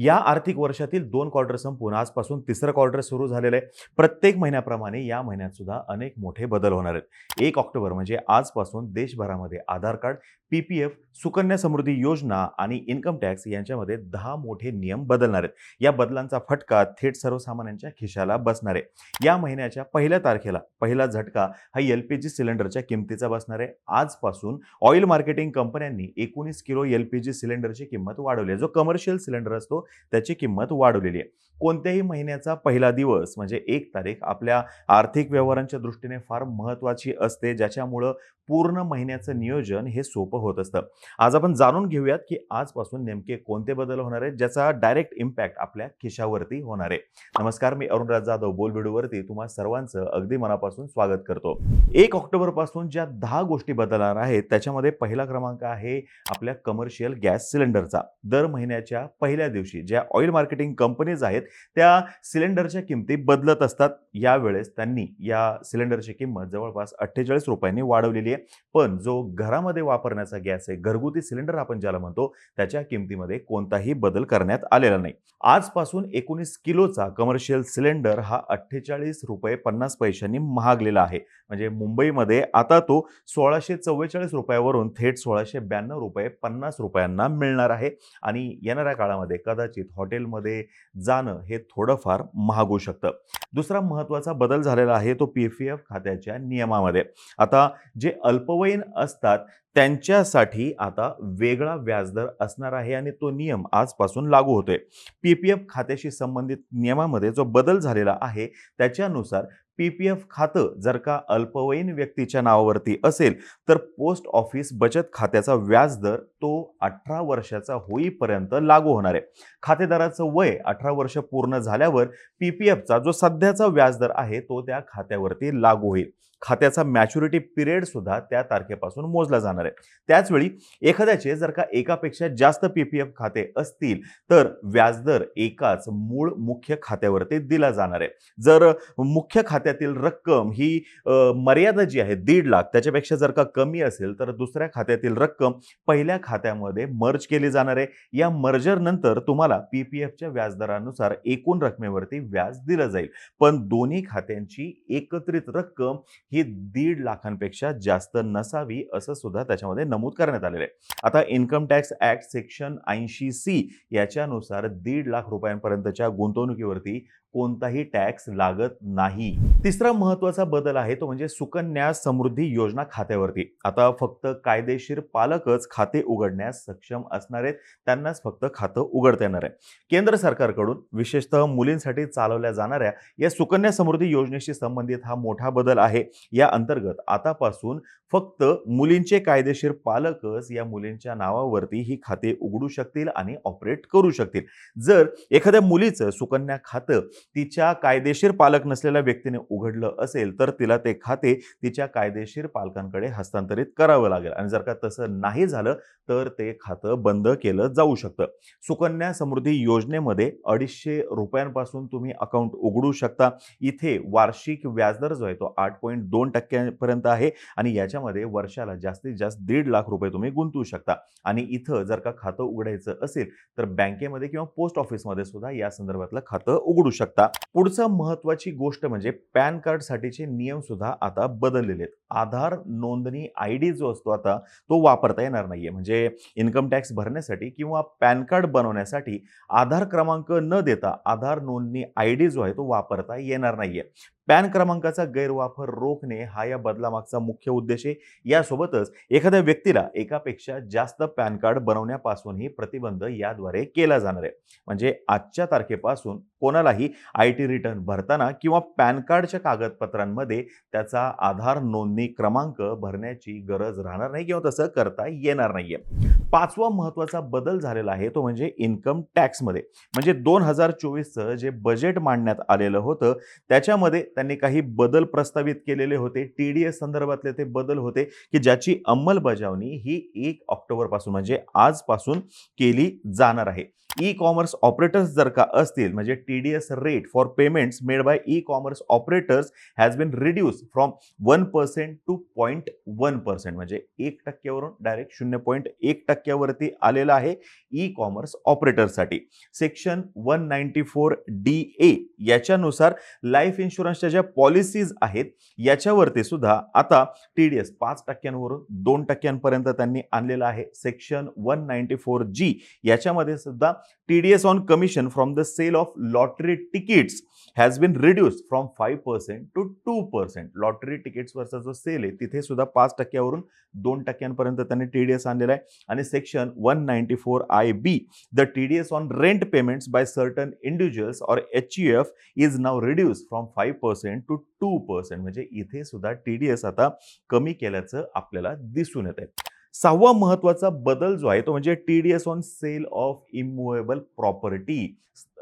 या आर्थिक वर्षातील दोन क्वार्टर संपून आजपासून तिसरं क्वार्टर सुरू झालेलं आहे. प्रत्येक महिन्याप्रमाणे या महिन्यात सुद्धा अनेक मोठे बदल होणार आहेत. एक ऑक्टोबर म्हणजे आजपासून देशभरामध्ये Aadhaar card P P F Sukanya Samriddhi Yojana आणि इन्कम टॅक्स यांच्यामध्ये दहा मोठे नियम बदलणार आहेत. या बदलांचा फटका थेट सर्वसामान्यांच्या खिशाला बसणार आहे. या महिन्याच्या पहिल्या तारखेला पहिला झटका हा एल पी जी सिलेंडरच्या किमतीचा बसणार आहे. आजपासून ऑइल मार्केटिंग कंपन्यांनी एकोणीस किलो एल पी जी सिलेंडरची किंमत वाढवली आहे. जो कमर्शियल सिलेंडर असतो त्याची किंमत वाढवलेली आहे. कोणत्याही महिन्याचा पहिला दिवस म्हणजे एक तारीख आपल्या आर्थिक व्यवहारांच्या दृष्टीने फार महत्त्वाची असते ज्याच्यामुळं पूर्ण महिन्याचं नियोजन हे सोपं होत असतं. आज आपण जाणून घेऊयात की आजपासून नेमके कोणते बदल होणार आहेत ज्याचा डायरेक्ट इम्पॅक्ट आपल्या खिशावरती होणार आहे. नमस्कार मी अरुणराज जाधव बोलबिडूवरती तुम्हा सर्वांचं अगदी मनापासून स्वागत करतो. एक ऑक्टोबरपासून ज्या दहा गोष्टी बदलणार आहेत त्याच्यामध्ये पहिला क्रमांक आहे आपल्या कमर्शियल गॅस सिलेंडरचा. दर महिन्याच्या पहिल्या दिवशी ज्या ऑइल मार्केटिंग कंपनीज आहेत त्या सिलेंडरच्या किमती बदलत असतात. यावेळेस त्यांनी या सिलेंडरची किंमत जवळपास अठ्ठेचाळीस रुपयांनी वाढवलेली आहे. पण जो घरामध्ये वापरण्याचा गॅस आहे घरगुती सिलेंडर आपण ज्याला म्हणतो त्याच्या किमतीमध्ये कोणताही बदल करण्यात आलेला नाही. आजपासून एकोणीस किलोचा कमर्शियल सिलेंडर हा अठ्ठेचाळीस रुपये पन्नास पैशांनी महागलेला आहे. म्हणजे मुंबईमध्ये आता तो सोळाशे चव्वेचाळीस रुपयावरून थेट सोळाशे ब्याण्णव रुपये पन्नास रुपयांना मिळणार आहे. आणि येणाऱ्या काळामध्ये कदाचित हॉटेलमध्ये जाणं हे थोडंफार महाग होऊ शकतं. दुसरा महत्त्वाचा बदल झालेला आहे तो पी एफ एफ खात्याच्या नियमामध्ये. आता जे अल्पवयीन असतात त्यांच्यासाठी आता वेगळा व्याजदर असणार आहे आणि तो नियम आजपासून लागू होतोय. पी पी एफ खात्याशी संबंधित नियमामध्ये जो बदल झालेला आहे त्याच्यानुसार पी पी एफ खातं जर का अल्पवयीन व्यक्तीच्या नावावरती असेल तर पोस्ट ऑफिस बचत खात्याचा व्याजदर तो अठरा वर्षाचा होईपर्यंत लागू होणार आहे. खातेदाराचं वय अठरा वर्ष पूर्ण झाल्यावर पी पी एफचा जो सध्याचा व्याजदर आहे तो त्या खात्यावरती लागू होईल. खात्याचा मॅच्युरिटी पिरियड सुद्धा त्या तारखेपासून मोजला जाणार आहे. त्याचवेळी एखाद्याचे जर का एकापेक्षा जास्त पी पी एफ खाते असतील तर व्याजदर एकाच मूळ मुख्य खात्यावरती दिला जाणार आहे. जर मुख्य खात्यातील रक्कम ही मर्यादा जी आहे दीड लाख त्याच्यापेक्षा जर का कमी असेल तर दुसऱ्या खात्यातील रक्कम पहिल्या खात्यामध्ये मर्ज केली जाणार आहे. या मर्जर नंतर तुम्हाला पी पी एफच्या व्याजदरानुसार एकूण रकमेवरती व्याज दिलं जाईल. पण दोन्ही खात्यांची एकत्रित रक्कम ही दीड लाखांपेक्षा जास्त नसावी असं सुद्धा त्याच्यामध्ये नमूद करण्यात आलेलं आहे. आता इन्कम टॅक्स ऍक्ट सेक्शन ऐंशी सी याच्यानुसार दीड लाख रुपयांपर्यंतच्या गुंतवणुकीवरती कोणताही टॅक्स लागत नाही. तिसरा महत्त्वाचा बदल आहे तो म्हणजे सुकन्या समृद्धी योजना खात्यावरती. आता फक्त कायदेशीर पालकच खाते उघडण्यास सक्षम असणार आहेत त्यांनाच फक्त खातं उघडता येणार आहे. केंद्र सरकारकडून विशेषतः मुलींसाठी चालवल्या जाणाऱ्या या सुकन्या समृद्धी योजनेशी संबंधित हा मोठा बदल आहे. या अंतर्गत आतापासून फक्त मुलींचे कायदेशीर पालकच या मुलींच्या नावावरती ही खाते उघडू शकतील आणि ऑपरेट करू शकतील. जर एखाद्या मुलीचं सुकन्या खातं तिच्या कायदेशीर पालक नसलेल्या व्यक्तीने उघडलं असेल तर तिला ते खाते तिच्या कायदेशीर पालकांकडे हस्तांतरित करावं लागेल. आणि जर का तसं नाही झालं तर ते खातं बंद केलं जाऊ शकतं. सुकन्या समृद्धी योजनेमध्ये अडीचशे रुपयांपासून तुम्ही अकाउंट उघडू शकता. इथे वार्षिक व्याजदर जो आहे तो आठ पॉईंट दोन टक्क्यांपर्यंत आहे आणि याच्यामध्ये वर्षाला जास्तीत जास्त दीड लाख रुपये तुम्ही गुंतवू शकता. आणि इथं जर का खातं उघडायचं असेल तर बँकेमध्ये किंवा पोस्ट ऑफिसमध्ये सुद्धा या संदर्भातलं खातं उघडू शकता. पुढचं महत्वाची गोष्ट म्हणजे पॅन कार्डसाठीचे नियम सुद्धा आता बदललेले आहेत. आधार नोंदणी आय डी जो असतो आता तो वापरता येणार नाही आहे म्हणजे इन्कम टॅक्स भरण्यासाठी किंवा पॅन कार्ड बनवण्यासाठी आधार क्रमांक न देता आधार नोंदणी आय डी जो आहे तो वापरता येणार नाही आहे पॅन क्रमांकाचा गैरवापर रोखणे हा या बदलामागचा मुख्य उद्देश आहे. यासोबतच एखाद्या व्यक्तीला एकापेक्षा जास्त पॅन कार्ड बनवण्यापासूनही प्रतिबंध याद्वारे केला जाणार आहे. म्हणजे आजच्या तारखेपासून कोणालाही आय टी रिटर्न भरताना किंवा पॅन कार्डच्या कागदपत्रांमध्ये त्याचा आधार नोंदणी क्रमांक भरण्याची गरज राहणार नाही किंवा तसं करता येणार नाहीये. पाचवा महत्त्वाचा बदल झालेला आहे तो म्हणजे इन्कम टॅक्समध्ये. म्हणजे दोन हजार चोवीसचं जे बजेट मांडण्यात आलेलं होतं त्याच्यामध्ये त्यांनी काही बदल प्रस्तावित केलेले होते. टी डी एस संदर्भातले ते बदल होते की ज्याची अंमलबजावणी ही एक ऑक्टोबरपासून म्हणजे आजपासून केली जाणार आहे. ई कॉमर्स ऑपरेटर्स जर का असतील म्हणजे T D S rate for payments made by e commerce operators has been reduce from one percent to point one percent म्हणजे एक टक्क्यावरून डायरेक्ट शून्य पॉईंट एक टक्क्यावरती आलेलं आहे e commerce ऑपरेटरसाठी section one ninety four D A याच्यानुसार life इन्शुरन्सच्या ज्या पॉलिसीज आहेत याच्यावरती सुद्धा आता टी डी एस पाच टक्क्यांवरून दोन टक्क्यांपर्यंत त्यांनी आणलेलं आहे. Section one ninety four G याच्यामध्ये सुद्धा T D S on commission from the sale of lottery tickets has been reduce from five percent to two percent lottery तिकीट्सवरचा जो सेल आहे. तिथे सुद्धा पाच टक्क्यावरून दोन टक्क्यांपर्यंत त्यांनी टी डी एस आणलेला आहे. आणि section one ninety four I B the T D S on rent payments by certain individuals or H U F is now reduce from five percent to two percent म्हणजे इथे सुद्धा T D S आता कमी केल्याचं आपल्याला दिसून येत आहे. सहावा महत्त्वाचा बदल जो आहे तो म्हणजे T D S on sale of immovable property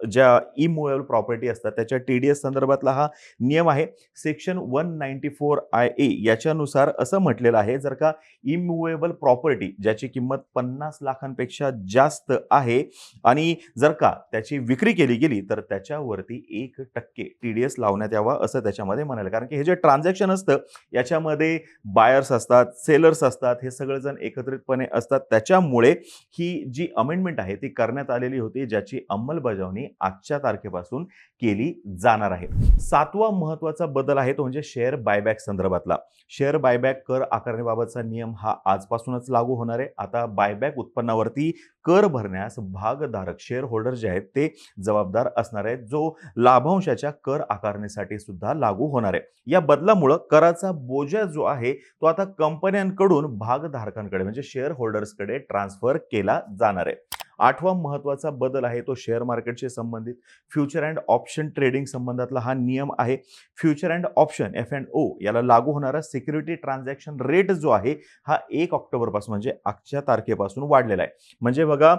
ज्या इमुवेबल प्रॉपर्टी असतात त्याच्या टी डी एस संदर्भातला हा नियम आहे. Section one ninety four I A याच्यानुसार असं म्हटलेलं आहे जर का इमुवेबल प्रॉपर्टी ज्याची किंमत पन्नास लाखांपेक्षा जास्त आहे आणि जर का त्याची विक्री केली गेली तर त्याच्यावरती एक टक्के टी डी एस लावण्यात यावा असं त्याच्यामध्ये म्हणाले. कारण की हे जे ट्रान्झॅक्शन असतं याच्यामध्ये बायर्स असतात सेलर्स असतात हे सगळेजण एकत्रितपणे असतात. त्याच्यामुळे ही जी अमेंडमेंट आहे ती करण्यात आलेली होती ज्याची अंमलबजावणी आजच्या तारखेपासून केली जाणार आहे. सातवा महत्त्वाचा बदल आहे तो म्हणजे शेअर बायबॅक संदर्भातला. शेअर बायबॅक कर आकारणीबाबतचा नियम हा आजपासूनच लागू होणार आहे. आता बायबॅक उत्पन्नावरती कर भरण्यास भागधारक शेअर होल्डर जे आहेत ते जबाबदार असणार आहेत. जो लाभांशाच्या कर आकारणीसाठी सुद्धा लागू होणार आहे. या बदलामुळं कराचा बोजा जो आहे तो आता कंपन्यांकडून भागधारकांकडे म्हणजे शेअर होल्डर्सकडे ट्रान्सफर केला जाणार आहे. आठवा महत्त्वाचा बदल आहे तो शेअर मार्केटशी संबंधित. फ्युचर अँड ऑप्शन ट्रेडिंग संबंधातला हा नियम आहे. Future and option F and O याला लागू होणारा सिक्युरिटी ट्रान्झॅक्शन रेट जो आहे हा एक ऑक्टोबरपासून म्हणजे आजच्या तारखेपासून वाढलेला आहे. म्हणजे बघा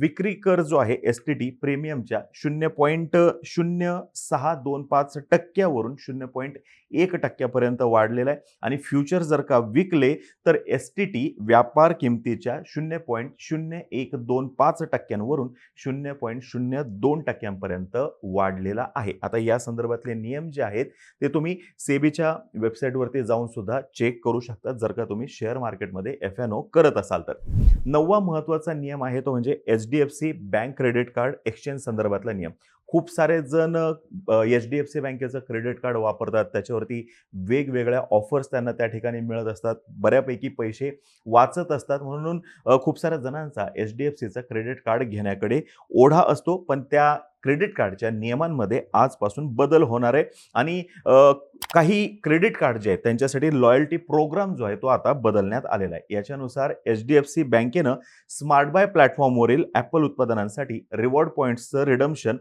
विक्री कर जो आहे एस टी टी प्रीमियमच्या शून्य पॉईंट शून्य सहा दोन पाच टक्क्यावरून शून्य पॉईंट एक टक्क्यापर्यंत वाढलेला आहे. आणि फ्युचर जर का विकले तर एस टी टी व्यापार किमतीच्या शून्य पॉईंट शून्य एक दोन पाच पाच टक्क्यांवरून शून्य पॉईंट शून्य दोन टक्क्यांपर्यंत वाढलेला आहे. आता या संदर्भातले नियम जे आहेत ते तुम्ही सेबीच्या वेबसाईटवरती जाऊन सुद्धा चेक करू शकता. जर का तुम्ही शेअर मार्केटमध्ये एफ एन ओ करत असाल तर. नववा महत्त्वाचा नियम आहे तो म्हणजे H D F C bank credit card exchange संदर्भातला नियम. खूप सारे जण एच डी एफ सी बँकेचं क्रेडिट कार्ड वापरतात. त्याच्यावरती वेगवेगळ्या ऑफर्स त्यांना त्या ठिकाणी मिळत असतात. बऱ्यापैकी पैसे वाचत असतात. म्हणून खूप साऱ्या जणांचा एच डी एफ सीचं क्रेडिट कार्ड घेण्याकडे ओढा असतो. पण त्या क्रेडिट कार्डच्या नियमांमध्ये आजपासून बदल होणार आहे. आणि काही क्रेडिट कार्ड जे आहेत त्यांच्यासाठी लॉयल्टी प्रोग्राम जो आहे तो आता बदलण्यात आलेला आहे. याच्यानुसार एच डी एफ सी बँकेनं स्मार्ट बाय प्लॅटफॉर्मवरील ॲपल उत्पादनांसाठी रिवॉर्ड पॉईंट्सचं रिडम्शन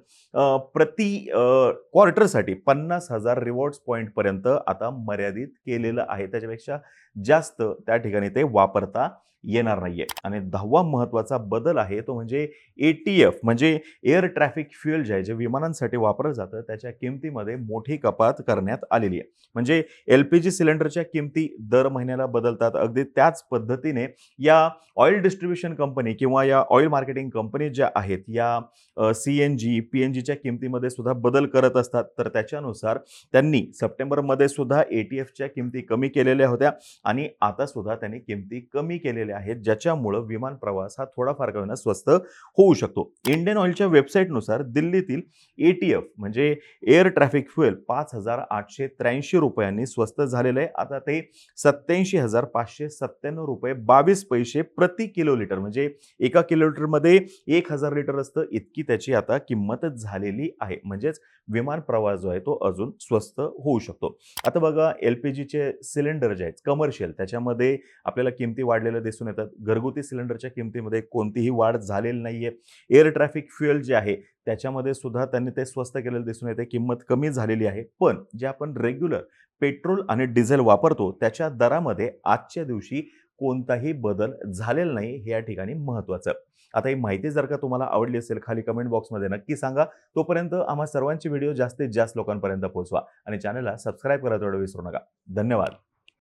प्रति क्वार्टरसाठी पन्नास हजार रिवॉर्ड्स पॉईंटपर्यंत आता मर्यादित केलेलं आहे. त्याच्यापेक्षा जास्त त्या ठिकाणी ते वापरता येणार नाहीये. आणि दहावा महत्त्वाचा बदल आहे तो म्हणजे ए टी एफ म्हणजे एअर ट्रॅफिक फ्युएल जे आहे जे विमानांसाठी वापरलं जातं त्याच्या किमतीमध्ये मोठी कपात करण्यात आलेली आहे. म्हणजे एल पी जी सिलेंडरच्या किमती दर महिन्याला बदलतात. अगदी त्याच पद्धतीने या ऑइल डिस्ट्रीब्युशन कंपनी किंवा या ऑइल मार्केटिंग कंपनी ज्या आहेत या C N G P N जीच्या किमतीमध्ये सुद्धा बदल करत असतात. तर त्याच्यानुसार त्यांनी सप्टेंबरमध्ये सुद्धा ए टी एफच्या किमती कमी केलेल्या होत्या आणि आता सुद्धा त्यांनी किमती कमी केलेल्या आहेत ज्याच्यामुळं विमान प्रवास हा थोडाफार का स्वस्त होऊ शकतो. इंडियन ऑइलच्या वेबसाईटनुसार दिल्लीतील ए टी एफ म्हणजे एअर ट्रॅफिक फ्युएल पाच हजार आठशे त्र्याऐंशी रुपयांनी स्वस्त झालेलं आहे. आता ते सत्याऐंशी हजार पाचशे सत्त्याण्णव रुपये बावीस पैसे प्रति किलो लिटर म्हणजे एका किलोमीटरमध्ये एक हजार लिटर असतं. इतकी त्याची आता किंमत झालेली आहे. म्हणजेच विमान प्रवास जो आहे तो अजून स्वस्त होऊ शकतो. आता बघा एल पी जीचे सिलेंडर जे आहेत कमर्शियल त्याच्यामध्ये आपल्याला किमती वाढलेल्या दिसून येतात. घरगुती सिलेंडरच्या किमतीमध्ये कोणतीही वाढ झालेली नाहीये. एअर ट्रॅफिक फ्युएल जे आहे त्याच्यामध्ये सुद्धा त्यांनी ते स्वस्त केलेलं दिसून येते. किंमत कमी झालेली आहे. पण जे आपण रेग्युलर पेट्रोल आणि डिझेल वापरतो त्याच्या दरामध्ये आजच्या दिवशी कोणताही बदल झालेला नाही हे या ठिकाणी महत्त्वाचं. आता ही माहिती जर का तुम्हाला आवडली असेल खाली कमेंट बॉक्समध्ये नक्की सांगा. तोपर्यंत आम्हा सर्वांची व्हिडिओ जास्तीत जास्त लोकांपर्यंत पोहोचवा. आणि चॅनलला सबस्क्राईब करायला तेवढं विसरू नका. धन्यवाद.